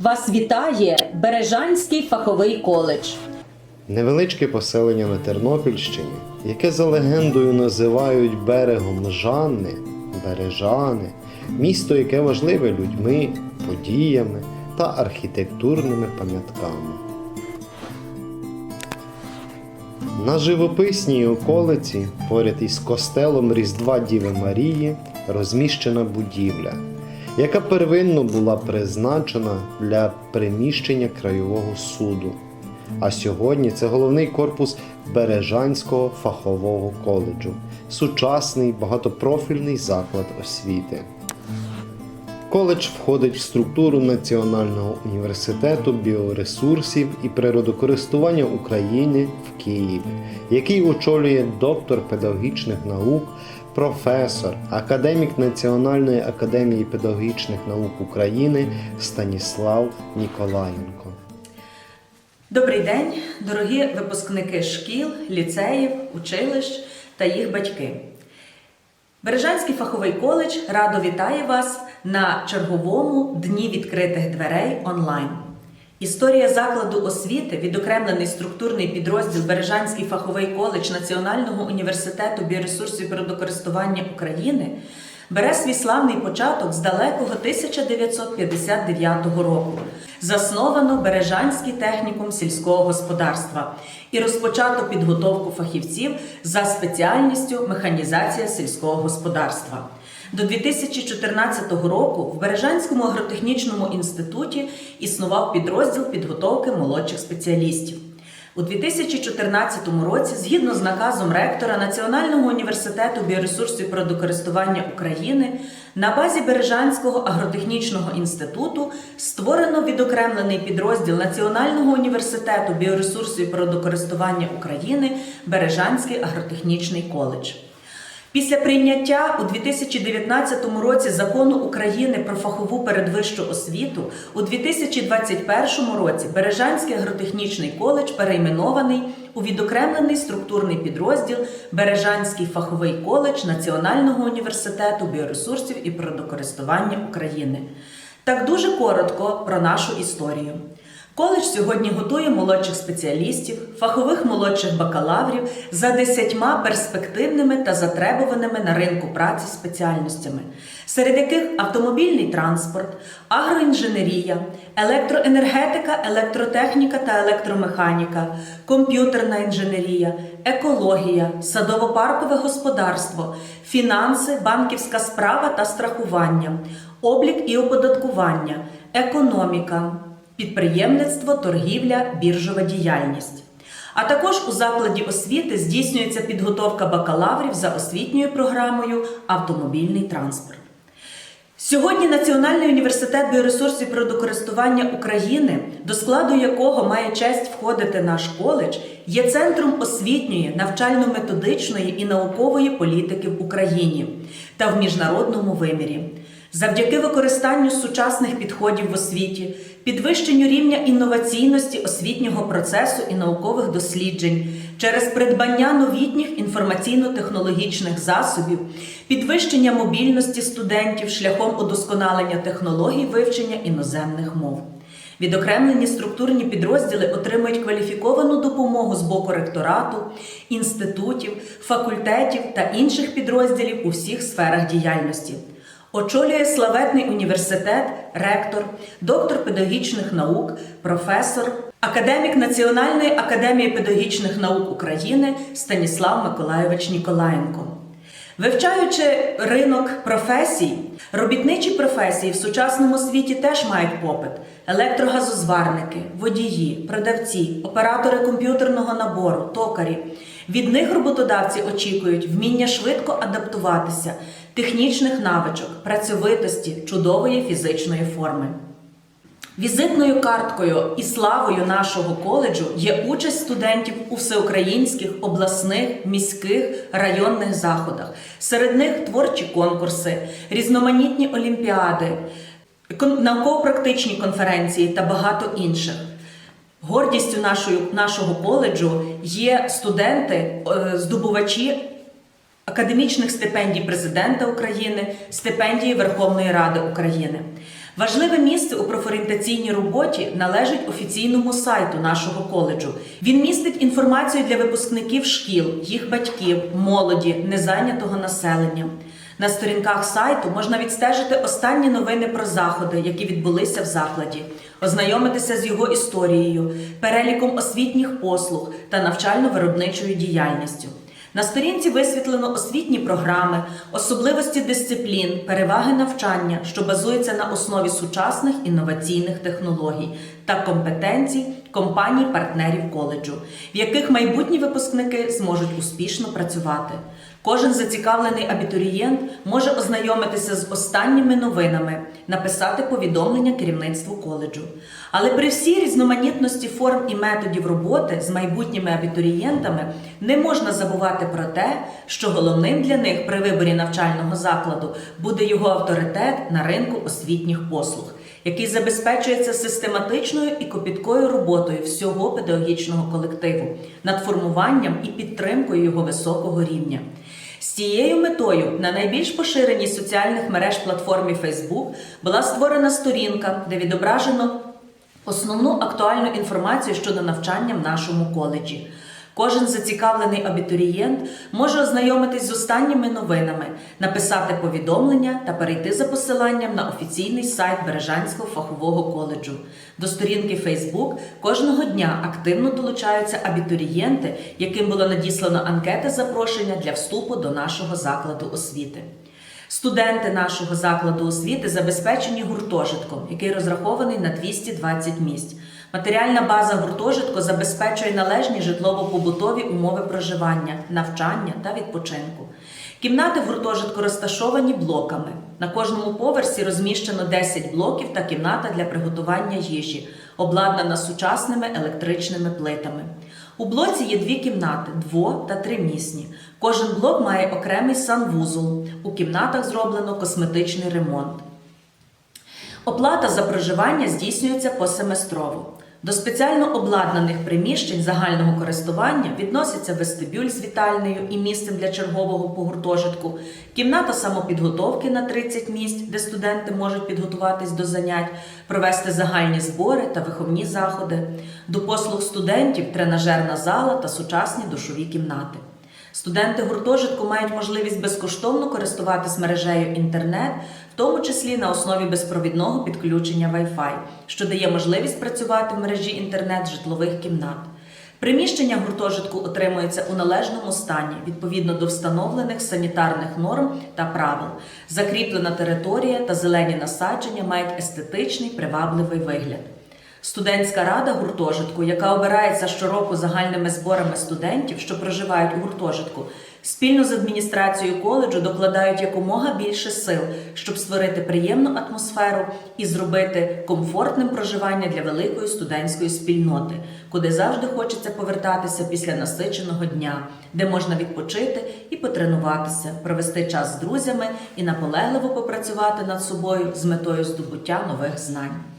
Вас вітає Бережанський фаховий коледж. Невеличке поселення на Тернопільщині, яке за легендою називають берегом Жанни, Бережани, місто, яке важливе людьми, подіями та архітектурними пам'ятками. На живописній околиці, поряд із костелом Різдва Діви Марії, розміщена будівля, яка первинно була призначена для приміщення краєвого суду. А сьогодні це головний корпус Бережанського фахового коледжу, сучасний багатопрофільний заклад освіти. Коледж входить в структуру Національного університету біоресурсів і природокористування України в Києві, який очолює доктор педагогічних наук, професор, академік Національної академії педагогічних наук України Станіслав Ніколаєнко. Добрий день, дорогі випускники шкіл, ліцеїв, училищ та їх батьки. Бережанський фаховий коледж радо вітає вас на черговому дні відкритих дверей онлайн. Історія закладу освіти, відокремлений структурний підрозділ Бережанський фаховий коледж Національного університету біоресурсів і природокористування України, бере свій славний початок з далекого 1959 року. Засновано Бережанський технікум сільського господарства і розпочато підготовку фахівців за спеціальністю механізація сільського господарства. До 2014 року в Бережанському агротехнічному інституті існував підрозділ підготовки молодших спеціалістів. У 2014 році, згідно з наказом ректора Національного університету біоресурсів і України, на базі Бережанського агротехнічного інституту створено відокремлений підрозділ Національного університету біоресурсів і природокористування України Бережанський агротехнічний коледж. Після прийняття у 2019 році закону України про фахову передвищу освіту у 2021 році Бережанський агротехнічний коледж перейменований у відокремлений структурний підрозділ Бережанський фаховий коледж Національного університету біоресурсів і природокористування України. Так дуже коротко про нашу історію. Коледж сьогодні готує молодших спеціалістів, фахових молодших бакалаврів за десятьма перспективними та затребуваними на ринку праці спеціальностями, серед яких автомобільний транспорт, агроінженерія, електроенергетика, електротехніка та електромеханіка, комп'ютерна інженерія, екологія, садово-паркове господарство, фінанси, банківська справа та страхування, облік і оподаткування, економіка підприємництво, торгівля, біржова діяльність. А також у закладі освіти здійснюється підготовка бакалаврів за освітньою програмою Автомобільний транспорт. Сьогодні Національний університет біоресурсів природокористування України, до складу якого має честь входити наш коледж, є центром освітньої, навчально-методичної і наукової політики в Україні та в міжнародному вимірі. Завдяки використанню сучасних підходів в освіті, підвищенню рівня інноваційності освітнього процесу і наукових досліджень через придбання новітніх інформаційно-технологічних засобів, підвищення мобільності студентів шляхом удосконалення технологій вивчення іноземних мов. Відокремлені структурні підрозділи отримують кваліфіковану допомогу з боку ректорату, інститутів, факультетів та інших підрозділів у всіх сферах діяльності. Очолює славетний університет, ректор, доктор педагогічних наук, професор, академік Національної академії педагогічних наук України Станіслав Миколайович Ніколаєнко. Вивчаючи ринок професій, робітничі професії в сучасному світі теж мають попит: електрогазозварники, водії, продавці, оператори комп'ютерного набору, токарі. Від них роботодавці очікують вміння швидко адаптуватися, технічних навичок, працьовитості, чудової фізичної форми. Візитною карткою і славою нашого коледжу є участь студентів у всеукраїнських, обласних, міських, районних заходах. Серед них творчі конкурси, різноманітні олімпіади, науково-практичні конференції та багато інших. Гордістю нашої, нашого коледжу є студенти, е, здобувачі академічних стипендій Президента України, стипендії Верховної Ради України. Важливе місце у профорієнтаційній роботі належить офіційному сайту нашого коледжу. Він містить інформацію для випускників шкіл, їх батьків, молоді, незайнятого населення. На сторінках сайту можна відстежити останні новини про заходи, які відбулися в закладі, ознайомитися з його історією, переліком освітніх послуг та навчально-виробничою діяльністю. На сторінці висвітлено освітні програми, особливості дисциплін, переваги навчання, що базується на основі сучасних інноваційних технологій та компетенцій компаній-партнерів коледжу, в яких майбутні випускники зможуть успішно працювати. Кожен зацікавлений абітурієнт може ознайомитися з останніми новинами, написати повідомлення керівництву коледжу. Але при всій різноманітності форм і методів роботи з майбутніми абітурієнтами не можна забувати про те, що головним для них при виборі навчального закладу буде його авторитет на ринку освітніх послуг, який забезпечується систематичною і копіткою роботою всього педагогічного колективу над формуванням і підтримкою його високого рівня. З цією метою на найбільш поширеній соціальних мереж платформі Facebook була створена сторінка, де відображено основну актуальну інформацію щодо навчання в нашому коледжі. Кожен зацікавлений абітурієнт може ознайомитись з останніми новинами, написати повідомлення та перейти за посиланням на офіційний сайт Бережанського фахового коледжу. До сторінки Facebook кожного дня активно долучаються абітурієнти, яким було надіслано анкети запрошення для вступу до нашого закладу освіти. Студенти нашого закладу освіти забезпечені гуртожитком, який розрахований на 220 місць. Матеріальна база гуртожитку забезпечує належні житлово-побутові умови проживання, навчання та відпочинку. Кімнати в гуртожитку розташовані блоками. На кожному поверсі розміщено 10 блоків та кімната для приготування їжі, обладнана сучасними електричними плитами. У блоці є дві кімнати дво- та тримісні. Кожен блок має окремий санвузол. У кімнатах зроблено косметичний ремонт. Оплата за проживання здійснюється посеместрово. До спеціально обладнаних приміщень загального користування відносяться вестибюль з вітальнею і місцем для чергового по гуртожитку, кімната самопідготовки на 30 місць, де студенти можуть підготуватись до занять, провести загальні збори та виховні заходи. До послуг студентів тренажерна зала та сучасні душові кімнати. Студенти гуртожитку мають можливість безкоштовно користуватись мережею інтернет, тому числі на основі безпровідного підключення Wi-Fi, що дає можливість працювати в мережі інтернет житлових кімнат. Приміщення гуртожитку утримується у належному стані відповідно до встановлених санітарних норм та правил. Закріплена територія та зелені насадження мають естетичний привабливий вигляд. Студентська рада гуртожитку, яка обирається щороку загальними зборами студентів, що проживають у гуртожитку, спільно з адміністрацією коледжу докладають якомога більше сил, щоб створити приємну атмосферу і зробити комфортним проживання для великої студентської спільноти, куди завжди хочеться повертатися після насиченого дня, де можна відпочити і потренуватися, провести час з друзями і наполегливо попрацювати над собою з метою здобуття нових знань.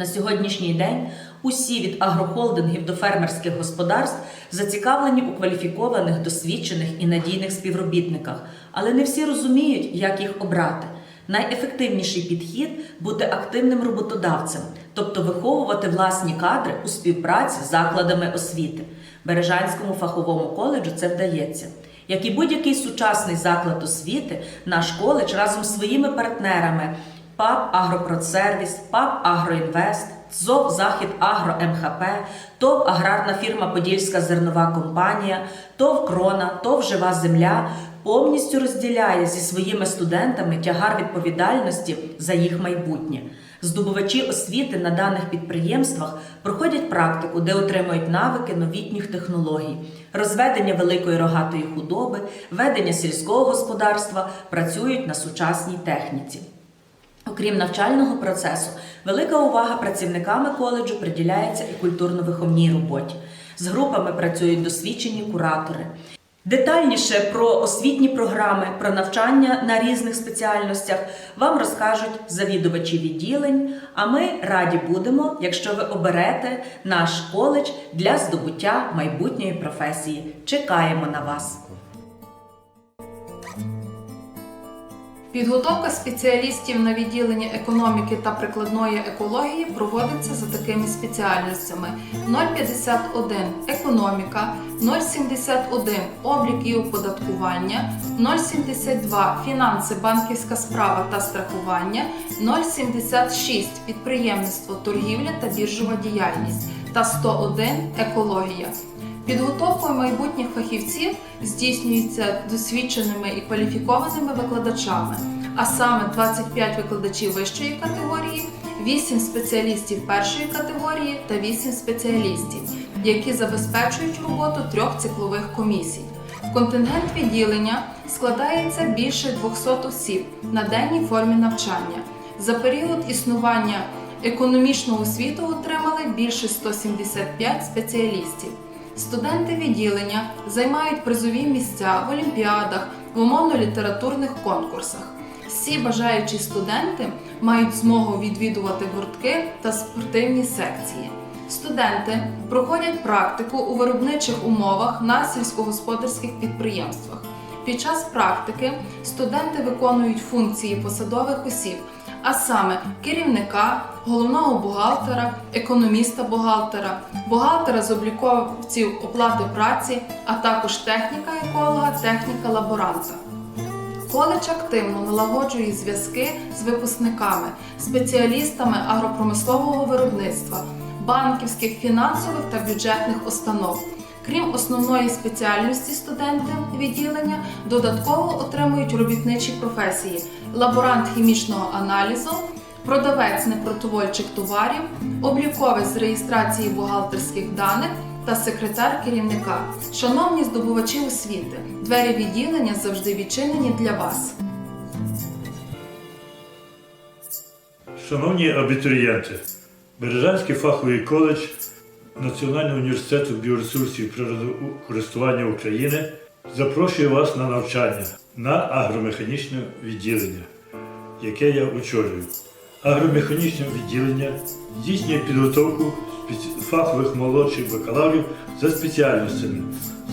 На сьогоднішній день усі від агрохолдингів до фермерських господарств зацікавлені у кваліфікованих, досвідчених і надійних співробітниках, але не всі розуміють, як їх обрати. Найефективніший підхід бути активним роботодавцем, тобто виховувати власні кадри у співпраці з закладами освіти. Бережанському фаховому коледжу це вдається. Як і будь-який сучасний заклад освіти, наш коледж разом з своїми партнерами ПАП Агропродсервіс, ПАП Агроінвест, ЗОВ Захід Агро МХП, ТОВ Аграрна фірма Подільська зернова компанія, ТОВ Крона, ТОВ Жива Земля повністю розділяє зі своїми студентами тягар відповідальності за їх майбутнє. Здобувачі освіти на даних підприємствах проходять практику, де отримують навики новітніх технологій, розведення великої рогатої худоби, ведення сільського господарства, працюють на сучасній техніці. Окрім навчального процесу, велика увага працівниками коледжу приділяється і культурно-виховній роботі. З групами працюють досвідчені куратори. Детальніше про освітні програми, про навчання на різних спеціальностях вам розкажуть завідувачі відділень. А ми раді будемо, якщо ви оберете наш коледж для здобуття майбутньої професії. Чекаємо на вас! Підготовка спеціалістів на відділенні економіки та прикладної екології проводиться за такими спеціальностями: 051 економіка, 071 облік і оподаткування, 072 фінанси, банківська справа та страхування, 076 підприємництво, торгівля та біржова діяльність та 101 екологія. Підготовка майбутніх фахівців здійснюється досвідченими і кваліфікованими викладачами, а саме 25 викладачів вищої категорії, 8 спеціалістів першої категорії та 8 спеціалістів, які забезпечують роботу трьох циклових комісій. Контингент відділення складається більше 200 осіб на денній формі навчання. За період існування економічного освіту отримали більше 175 спеціалістів. Студенти відділення займають призові місця в олімпіадах, в умовно-літературних конкурсах. Всі бажаючі студенти мають змогу відвідувати гуртки та спортивні секції. Студенти проходять практику у виробничих умовах на сільськогосподарських підприємствах. Під час практики студенти виконують функції посадових осіб, а саме керівника, головного бухгалтера, економіста-бухгалтера, бухгалтера з обліковців оплати праці, а також техніка еколога, техніка лаборанта. Коледж активно налагоджує зв'язки з випускниками, спеціалістами агропромислового виробництва, банківських, фінансових та бюджетних установ. Крім основної спеціальності студенти відділення, додатково отримують робітничі професії: лаборант хімічного аналізу, продавець непродовольчих товарів, обліковець з реєстрації бухгалтерських даних та секретар керівника. Шановні здобувачі освіти, двері відділення завжди відчинені для вас. Шановні абітурієнти, Бережанський фаховий коледж Національного університету біоресурсів і природокористування України запрошує вас на навчання на агромеханічне відділення, яке я очолюю. Агромеханічне відділення здійснює підготовку фахових молодших бакалаврів за спеціальностями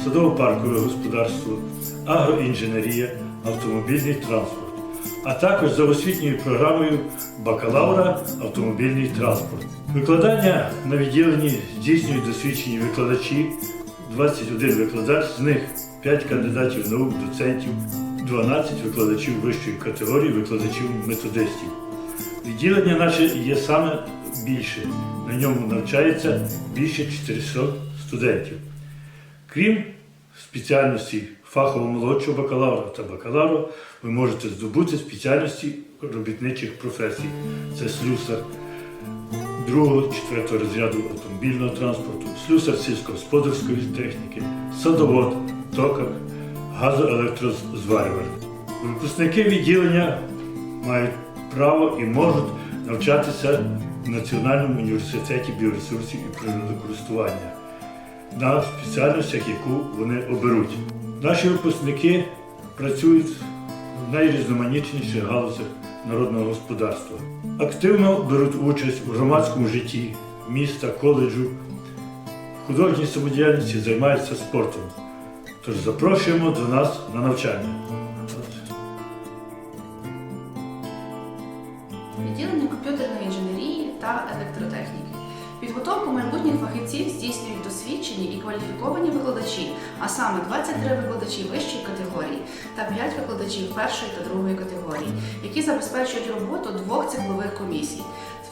садово-паркове господарство, агроінженерія, автомобільний транспорт а також за освітньою програмою бакалавра автомобільний транспорт. Викладання на відділенні здійснюють досвідчені викладачі, 21 викладач, з них 5 кандидатів наук, доцентів, 12 викладачів вищої категорії, викладачів методистів. Відділення наше є саме більше. На ньому навчається більше 400 студентів. Крім спеціальності фахового молодшого бакалавра та бакалавра, ви можете здобути спеціальності робітничих професій. Це слюсар другого, четвертого розряду автомобільного транспорту, слюсар сільськогосподарської техніки, садовод, токар, газоелектрозварювальник. Випускники відділення мають право і можуть навчатися в Національному університеті біоресурсів і природокористування на спеціальностях, яку вони оберуть. Наші випускники працюють в найрізноманітніших галузях народного господарства. Активно беруть участь у громадському житті міста, коледжу, художній самодіяльності займаються спортом. Тож запрошуємо до нас на навчання. Кваліфіковані викладачі, а саме 23 викладачі вищої категорії та 5 викладачів першої та другої категорії, які забезпечують роботу двох циклових комісій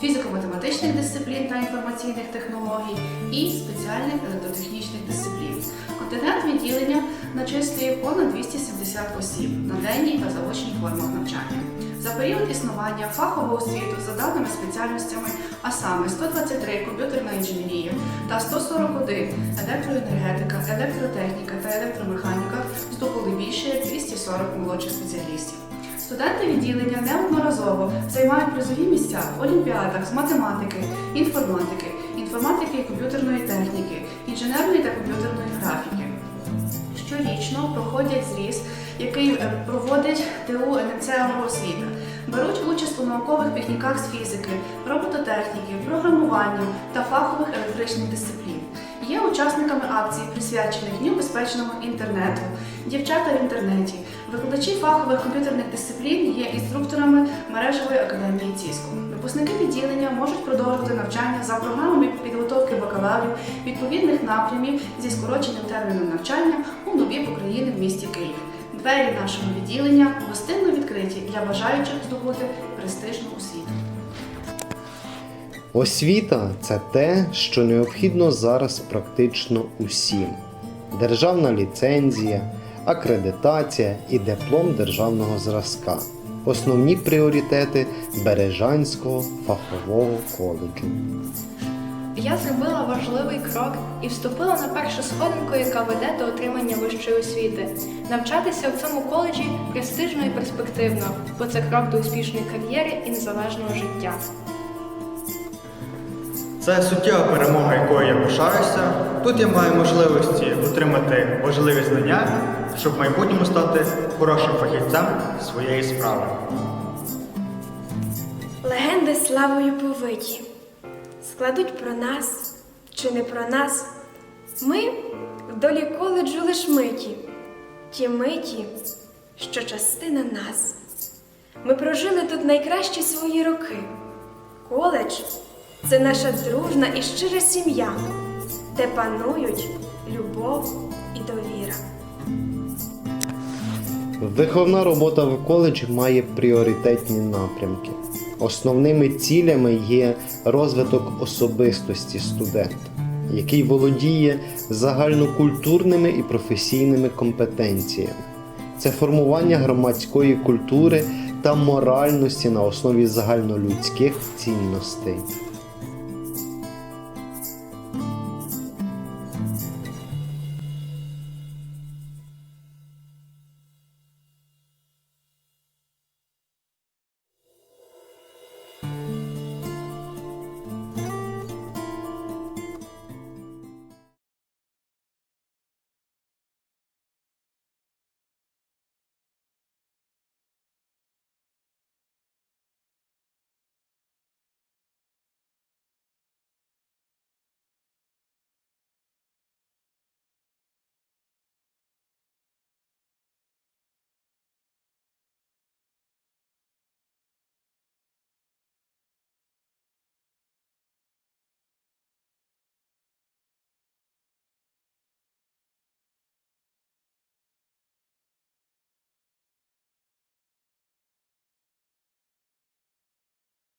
фізико-математичних дисциплін та інформаційних технологій і спеціальних електротехнічних дисциплін. Контингент відділення начислює понад 270 осіб на денній та заочній формах навчання. За період існування фахового освіту за даними спеціальностями, а саме 123 комп'ютерна інженерія та 141 електроенергетика, електротехніка та електромеханіка здобули більше як 240 молодших спеціалістів. Студенти відділення неодноразово займають призові місця в олімпіадах з математики, інформатики, інформатики і комп'ютерної техніки, інженерної та комп'ютерної графіки. Щорічно проходять зріз, який е, проводить ТУ НМЦ «Агроосвіта». Беруть участь у наукових пікніках з фізики, робототехніки, програмування та фахових електричних дисциплін. Є учасниками акцій, присвячених Дню безпечного інтернету, дівчата в інтернеті. Викладачі фахових комп'ютерних дисциплін є інструкторами мережевої академії ЦІСКО. Випускники відділення можуть продовжувати навчання за програмами підготовки бакалаврів відповідних напрямів зі скороченим терміном навчання у нові України в місті Київ. Двері нашого відділення гостинно відкриті для бажаючих здобути престижну освіту. Освіта це те, що необхідно зараз практично усім: державна ліцензія, акредитація і диплом державного зразка. Основні пріоритети Бережанського фахового коледжу. Я зробила важливий крок і вступила на першу сходинку, яка веде до отримання вищої освіти. Навчатися в цьому коледжі престижно і перспективно, бо це крок до успішної кар'єри і незалежного життя. Це суттєва перемога, якою я пишаюся. Тут я маю можливості отримати важливі знання, щоб в майбутньому стати хорошим фахівцем своєї справи. Легенди славою повиті, складуть про нас чи не про нас. Ми в долі коледжу лиш миті, ті миті, що частина нас. Ми прожили тут найкращі свої роки. Коледж це наша дружна і щира сім'я, де панують любов і довіра. Виховна робота в коледжі має пріоритетні напрямки. Основними цілями є розвиток особистості студента, який володіє загальнокультурними і професійними компетенціями. Це формування громадської культури та моральності на основі загальнолюдських цінностей.